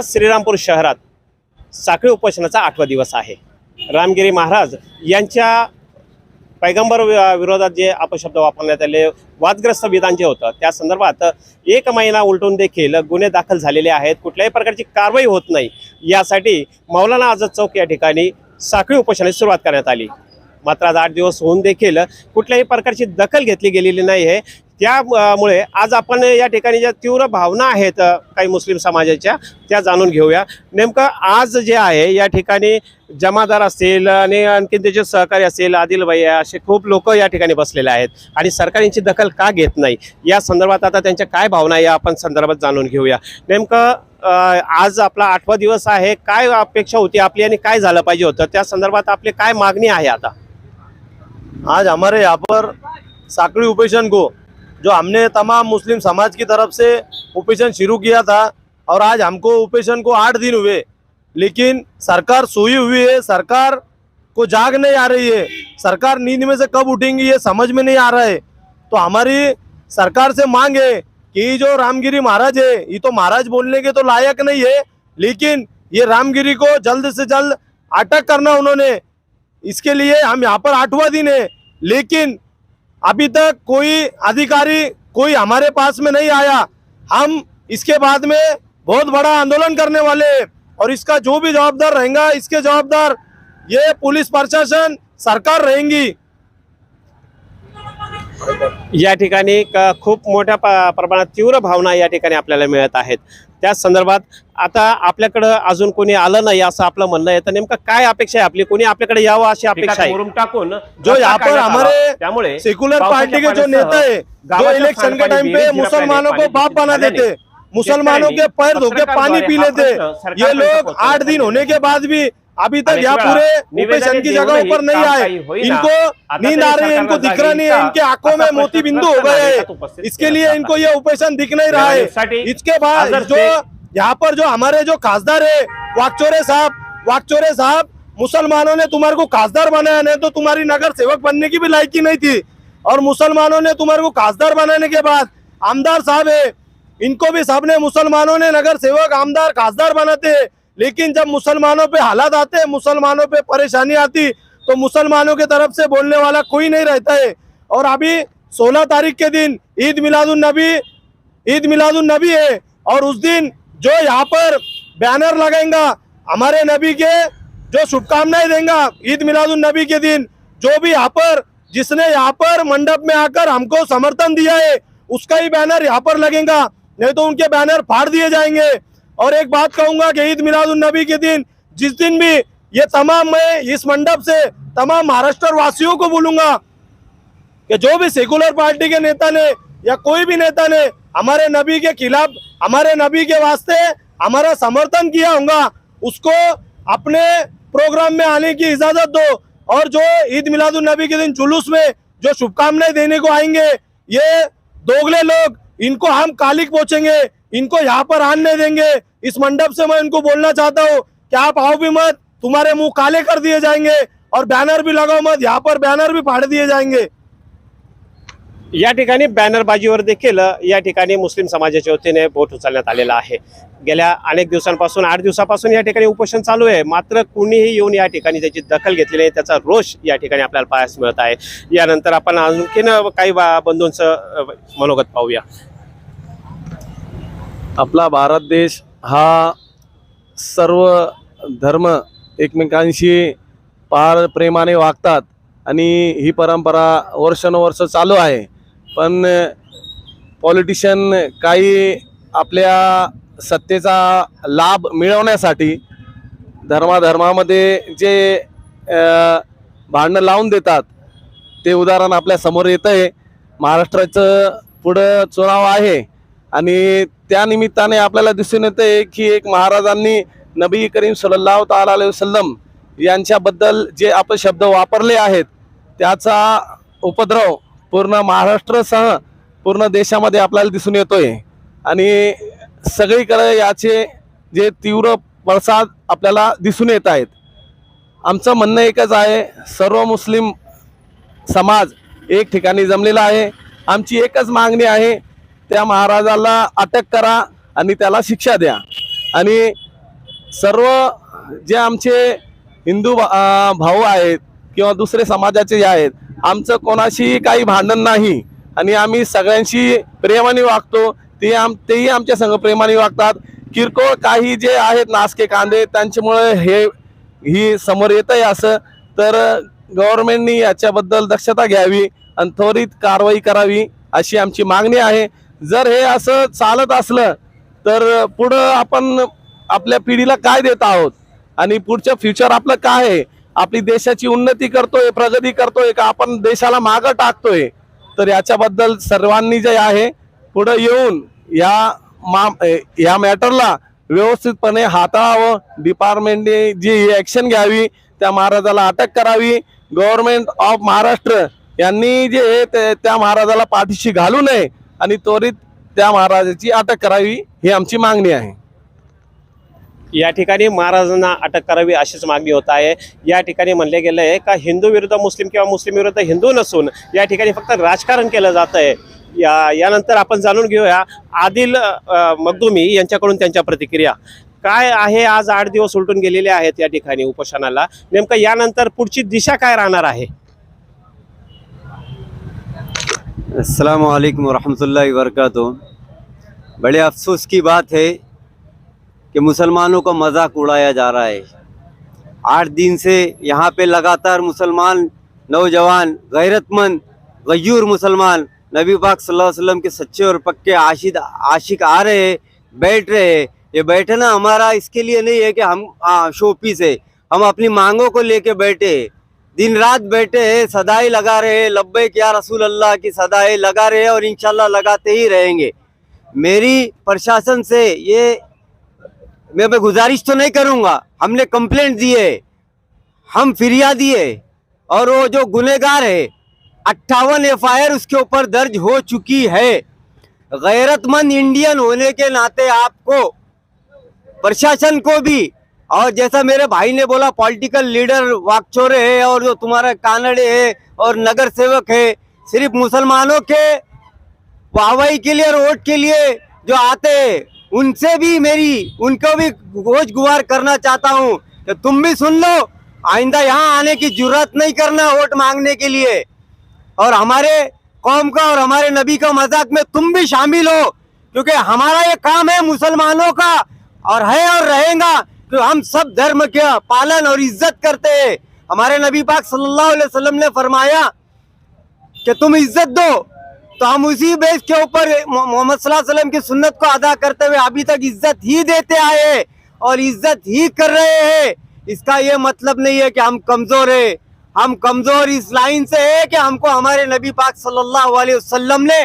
आज श्रीरामपूर शहरात साखळी उपोषणाचा आठवा दिवस आहे. रामगिरी महाराज यांच्या पैगंबर विरोधात जे अपशब्द वापरण्यात आले वादग्रस्त विधान जे होतं त्या संदर्भात एक महिना उलटून देखील गुन्हे दाखल झालेले आहेत. कुठल्याही प्रकारची कारवाई होत नाही. यासाठी मौलाना आझाद चौक या ठिकाणी साखळी उपोषणाची सुरुवात करण्यात आली. मात्र आज आठ दिवस होऊन देखील कुठल्याही प्रकारची दखल घेतली गेलेली नाही आहे त्यामुळे आज आपण या ठिकाणी ज्या तीव्र भावना आहेत काही मुस्लिम समाजाच्या त्या जाणून घेऊया. नेमकं आज जे आहे या ठिकाणी जमादार असतील आणि आणखी त्याचे सहकारी असेल आदिल भैया असे खूप लोक या ठिकाणी बसलेले आहेत. आणि सरकार यांची दखल का घेत नाही? या संदर्भात आता त्यांच्या काय भावना आहे या आपण संदर्भात जाणून घेऊया. नेमकं आज आपला आठवा दिवस आहे. काय अपेक्षा होती आपली आणि काय झालं पाहिजे होतं? त्या संदर्भात आपली काय मागणी आहे आता? आज हमारे यहाँ पर साकड़ी उपेशन को जो हमने तमाम मुस्लिम समाज की तरफ़ से उपेशन शुरू किया था और आज हमको उपेशन को आठ दिन हुए। लेकिन सरकार सोई हुई है, सरकार को जाग नहीं आ रही है। सरकार नींद में से कब उठेंगी ये समझ में नहीं आ रहा है। तो हमारी सरकार से मांग है कि जो रामगिरी महाराज है, ये तो महाराज बोलने के तो लायक नहीं है, लेकिन ये रामगिरी को जल्द से जल्द अटक करना उन्होंने। इसके लिए हम यहाँ पर आठवां दिन है, लेकिन अभी तक कोई अधिकारी कोई हमारे पास में नहीं आया। हम इसके बाद में बहुत बड़ा आंदोलन करने वाले और इसका जो भी जवाबदार रहेगा, इसके जवाबदार ये पुलिस प्रशासन, सरकार रहेंगी। या ठिकाणी क- खूप मोठ्या प्रमाणात तीव्र भावना या ठिकाणी आपल्याला मिळत आहेत. त्या संदर्भात आता आपल्याकडं अजून कोणी आलं नाही असं आपलं म्हणणं आहे. तर नेमकं काय अपेक्षा आहे आपली? कोणी आपल्याकडे यावं अशी अपेक्षा आहे? टाकून जो हमारे त्यामुळे पावसाच्या पार्टी के जो नेता है जो इलेक्शन के टाइम पे मुसलमानों को बाप बना देते मुसलमानों के पैर धो के पानी पी लेते. ये लोग आठ दिन होने के बाद भी अभी तक यहाँ पूरे उपेशन की जगह पर नहीं आए। इनको नींद आ रही है इनको दिख रहा नहीं है इनके आँखों में मोती बिंदु हो गए। इसके लिए इनको ये उपेशन दिख नहीं रहा है। इसके बाद जो यहाँ पर जो हमारे जो खासदार है वाकचोरे साहब वाकचोरे साहब मुसलमानों ने तुम्हारे को खासदार बनाया नहीं तो तुम्हारी नगर सेवक बनने की भी लायकी नहीं थी। और मुसलमानों ने तुम्हारे को खासदार बनाने के बाद आमदार साहब है इनको भी सबने मुसलमानों ने नगर सेवक आमदार खासदार बनाते हैं। लेकिन जब मुसलमानों पे हालात आते हैं, मुसलमानों पे परेशानी आती तो मुसलमानों के तरफ़ से बोलने वाला कोई नहीं रहता है। और अभी 16 तारीख के दिन ईद मिलादुन नबी ईद मिलादुन नबी है, और उस दिन जो यहाँ पर बैनर लगेगा हमारे नबी के जो शुभकामनाएँ देगा ईद मिलादुन नबी के दिन, जो भी यहाँ पर, जिसने यहाँ पर मंडप में आकर हमको समर्थन दिया है, उसका ही बैनर यहाँ पर लगेगा, नहीं तो उनके बैनर फाड़ दिए जाएँगे। और एक बात कहूँगा कि ईद मिलादुन नबी के दिन, जिस दिन भी ये तमाम मैं इस मंडप से तमाम महाराष्ट्र वासियों को बोलूँगा कि जो भी सेकुलर पार्टी के नेता ने या कोई भी नेता ने हमारे नबी के खिलाफ, हमारे नबी के वास्ते हमारा समर्थन किया होगा, उसको अपने प्रोग्राम में आने की इजाज़त दो। और जो ईद मिलादुन नबी के दिन जुलूस में जो शुभकामनाएँ देने को आएँगे, ये दोगले लोग, इनको हम कालिक पहुँचेंगे। इनको यहाँ पर आने देंगे। इस मंडप से मैं इनको बोलना चाहता हूँ कि आप आओ भी मत तुम्हारे मुंह काले कर दिए जाएंगे और बैनर भी लगाओ मत यहाँ पर बैनर भी फाड़ दिए जाएंगे। या ठिकाणी बॅनरबाजीवर देखील या ठिकाणी मुस्लिम समाजाच्या वतीने बोट उचलण्यात आलेला आहे. गेल्या अनेक दिवसांपासून आठ दिवसापासून या ठिकाणी उपोषण चालू आहे. मात्र कुणीही येऊन या ठिकाणी त्याची दखल घेतली आहे त्याचा रोष या ठिकाणी आपल्याला पाहायला मिळत आहे. यानंतर आपण आणखीन काही बंधूंचं मनोगत पाहूया. आपला भारत देश हा सर्व धर्म एकमेकांशी फार प्रेमाने वागतात आणि ही परंपरा वर्षानुवर्ष चालू आहे. पण पॉलिटिशियन काही आपल्या सत्तेचा लाभ मिळवण्यासाठी धर्माधर्मामध्ये जे भांडणं लावून देतात ते उदाहरण आपल्यासमोर येतं आहे महाराष्ट्राचं पुढं चुनाव आहे आणि त्या निमित्ताने आपल्याला दिसून येते की एक महाराजांनी नबी करीम सल्लाह ताला अलैहि यांच्याबद्दल जे अपशब्द वापरले आहेत त्याचा उपद्रव पूर्ण महाराष्ट्रसह पूर्ण देशामध्ये आपल्याला दिसून येतोय. आणि सगळीकडे याचे जे तीव्र पडसाद आपल्याला दिसून येत आहेत. आमचं म्हणणं एकच आहे सर्व मुस्लिम समाज एक ठिकाणी जमलेला आहे. आमची एकच मागणी आहे त्या महाराजाला अटक करा आणि त्याला शिक्षा द्या. आणि सर्व जे आमचे हिंदू भा- भाऊ आहेत किंवा दुसरे समाजाचे जे आहेत आमचं कोणाशी काही भांडण नाही. आणि आम्ही सगळ्यांशी प्रेमाने वागतो. ते आम तेही आमच्या संघ प्रेमाने वागतात. किरकोळ काही जे आहेत नासके कांदे त्यांच्यामुळे हे ही समोर येत आहे असं. तर गव्हर्नमेंटनी याच्याबद्दल दक्षता घ्यावी आणि त्वरित कारवाई करावी अशी आमची मागणी आहे. जर हे असं चालत असलं तर पुढं आपण आपल्या पिढीला काय देत आहोत? आणि पुढचं फ्युचर आपलं काय आहे? आपली देशाची उन्नती करतोय प्रगती करतोय का आपण देशाला मागं टाकतोय? तर याच्याबद्दल सर्वांनी जे आहे पुढं येऊन या मा या मॅटरला व्यवस्थितपणे हाताळावं. डिपार्टमेंटने जी ॲक्शन घ्यावी त्या महाराजाला अटक करावी. गव्हर्नमेंट ऑफ महाराष्ट्र यांनी जे हे ते त्या महाराजाला पाठीशी घालू नये. आणि त्वरित त्या महाराजाची अटक करावी ही आमची मागणी आहे. या ठिकाणी महाराजांना अटक करावी अशीच मागणी होत आहे. या ठिकाणी म्हणले गेलं आहे का हिंदू विरुद्ध मुस्लिम किंवा मुस्लिम विरुद्ध हिंदू नसून या ठिकाणी फक्त राजकारण केलं जात आहे. या यानंतर आपण जाणून घेऊया आदिल मगदुमी यांच्याकडून त्यांच्या प्रतिक्रिया. काय आहे आज आठ दिवस उलटून गेलेले आहेत या ठिकाणी उपोषणाला? नेमकं यानंतर पुढची दिशा काय राहणार आहे? अस्सलाम वालेकुम वरहमतुल्लाहि वबरकातुहू बड़े अफसोस की बात है कि मुसलमानों का मज़ाक उड़ाया जा रहा है। आठ दिन से यहाँ पे लगातार मुसलमान, नौजवान, गैरतमंद, गयूर मुसलमान, नबी पाक सल्लल्लाहु अलैहि वसल्लम के सच्चे और पक्के आशिद, आशिक आ रहे हैं, बैठ रहे हैं। ये बैठना हमारा इसके लिए नहीं है कि हम शोपीस है। हम अपनी मांगों को लेके बैठे हैं। दिन रात बैठे हैं, सदाई लगा रहे हैं लब्बैक क्या रसूल अल्लाह की सदाई लगा रहे हैं और इंशाल्लाह लगाते ही रहेंगे। मेरी प्रशासन से ये मैं मैं गुजारिश तो नहीं करूँगा। हमने कंप्लेंट दी है, हम फिरियादी है और वो जो गुनेगार है, अट्ठावन एफ़ उसके ऊपर दर्ज हो चुकी है। गैरतमंद इंडियन होने के नाते आपको, प्रशासन को भी और जैसा मेरे भाई ने बोला पॉलिटिकल लीडर वाकचोरे है और जो तुम्हारा कानड़े है और नगर सेवक है, सिर्फ़ मुसलमानों के वाहवाही के लिए और वोट के लिए जो आते हैं, उनसे भी मेरी, उनको भी गोज गुहार करना चाहता हूँ। कि तुम भी सुन लो, आइंदा यहाँ आने की ज़रूरत नहीं करना वोट मांगने के लिए। और हमारे कौम का और हमारे नबी का मज़ाक में तुम भी शामिल हो, क्योंकि हमारा ये काम है मुसलमानों का और है और रहेगा कि हम सब धर्म का पालन और इज़्ज़त करते हैं। हमारे नबी पाक सल्लल्लाहु अलैहि वसल्लम ने फरमाया कि तुम इज़्ज़त दो तो हम उसी बेस के ऊपर मोहम्मद वसल्लम की सुन्नत को अदा करते हुए अभी तक इज़्ज़त ही देते आए और इज़्ज़त ही कर रहे हैं। इसका ये मतलब नहीं है कि हम कमज़ोर है। हम कमज़ोर इस लाइन से है कि हमको हमारे नबी पाक सल्लल्लाहु अलैहि वसल्लम ने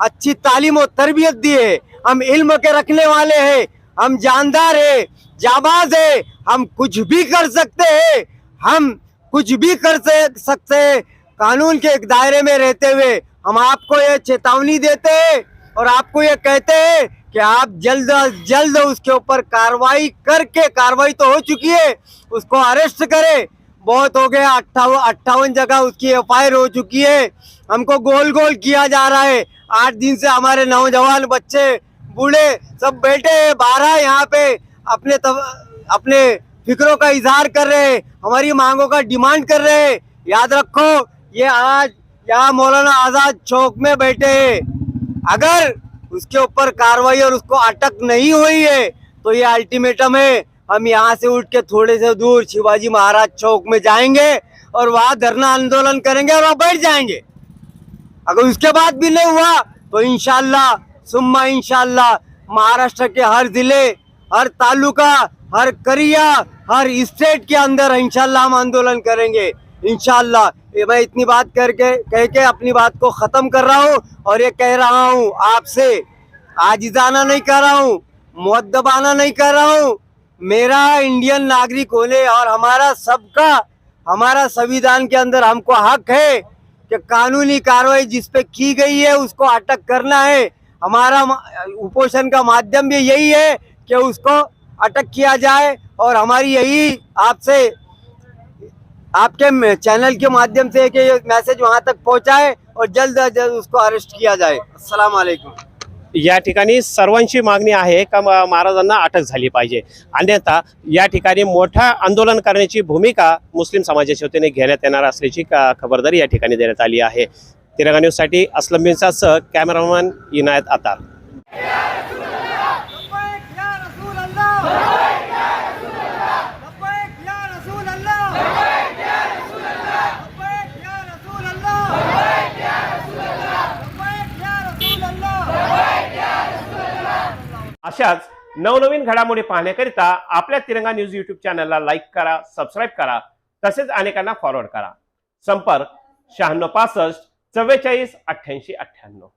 अच्छी तालीम और तरबियत दी है। हम इल्म के रखने वाले हैं। हम जानदार है, जाबाज है, हम कुछ भी कर सकते हैं, हम कुछ भी कर सकते हैं। कानून के एक दायरे में रहते हुए हम आपको ये चेतावनी देते हैं और आपको ये कहते हैं कि आप जल्द जल्द उसके ऊपर कार्रवाई करके, कार्रवाई तो हो चुकी है, उसको अरेस्ट करें। बहुत हो गया अट्ठावन अट्ठावन जगह उसकी एफआईआर हो चुकी है। हमको गोल गोल किया जा रहा है। आठ दिन से हमारे नौजवान बच्चे बूढ़े सब बैठे हैं बारह यहाँ पे। अपने तब, अपने फिक्रों का इजहार कर रहे हैं हमारी मांगों का डिमांड कर रहे हैं। याद रखो ये आज यहाँ मौलाना आज़ाद चौक में बैठे हैं। अगर उसके ऊपर कार्रवाई और उसको अटक नहीं हुई है तो ये अल्टीमेटम है हम यहाँ से उठ के थोड़े से दूर शिवाजी महाराज चौक में जाएँगे और वहाँ धरना आंदोलन करेंगे और वहाँ बैठ जाएँगे। अगर उसके बाद भी नहीं हुआ तो इंशाल्लाह सुम्मा इंशाल्लाह, महाराष्ट्र के हर ज़िले, हर तालुका, हर करिया, हर स्टेट के अंदर इंशाल्लाह हम आंदोलन करेंगे। इंशाल्लाह मैं इतनी बात करके कह के अपनी बात को खत्म कर रहा हूँ और ये कह रहा हूँ आपसे, आजिजाना नहीं कर रहा हूँ मुद्दबाना नहीं कर रहा हूँ। मेरा इंडियन नागरिक होने और हमारा सबका, हमारा संविधान के अंदर हमको हक है कि कानूनी कार्रवाई जिस पे की गई है, उसको अटक करना है। हमारा उपोषण का माध्यम भी यही है कि उसको अटक किया जाए और हमारी यही आपसे, आपके चैनल के माध्यम से कि ये मैसेज वहाँ तक पहुँचाए और जल्द अज जल्द उसको अरेस्ट किया जाए। अस्सलाम वालेकुम या ठिकाणी सर्वांची मागणी आहे का महाराजांना अटक झाली पाहिजे. अन्यथा या ठिकाणी मोठा आंदोलन करण्याची भूमिका मुस्लिम समाजाच्या वतीने घेण्यात येणार असल्याची खबरदारी या ठिकाणी देण्यात आली आहे. तिरंगा न्यूजसाठी असलम बिनसासह कॅमेरामॅन इनायत आता अशाच नवनवीन घडामोडी पाहण्याकरिता आपल्या तिरंगा न्यूज युट्यूब चॅनलला लाईक करा सबस्क्राईब करा तसेच अनेकांना फॉरवर्ड करा. संपर्क शहाण्णव पासष्ट चव्वेचाळीस अठ्ठ्याऐंशी अठ्ठ्याण्णव.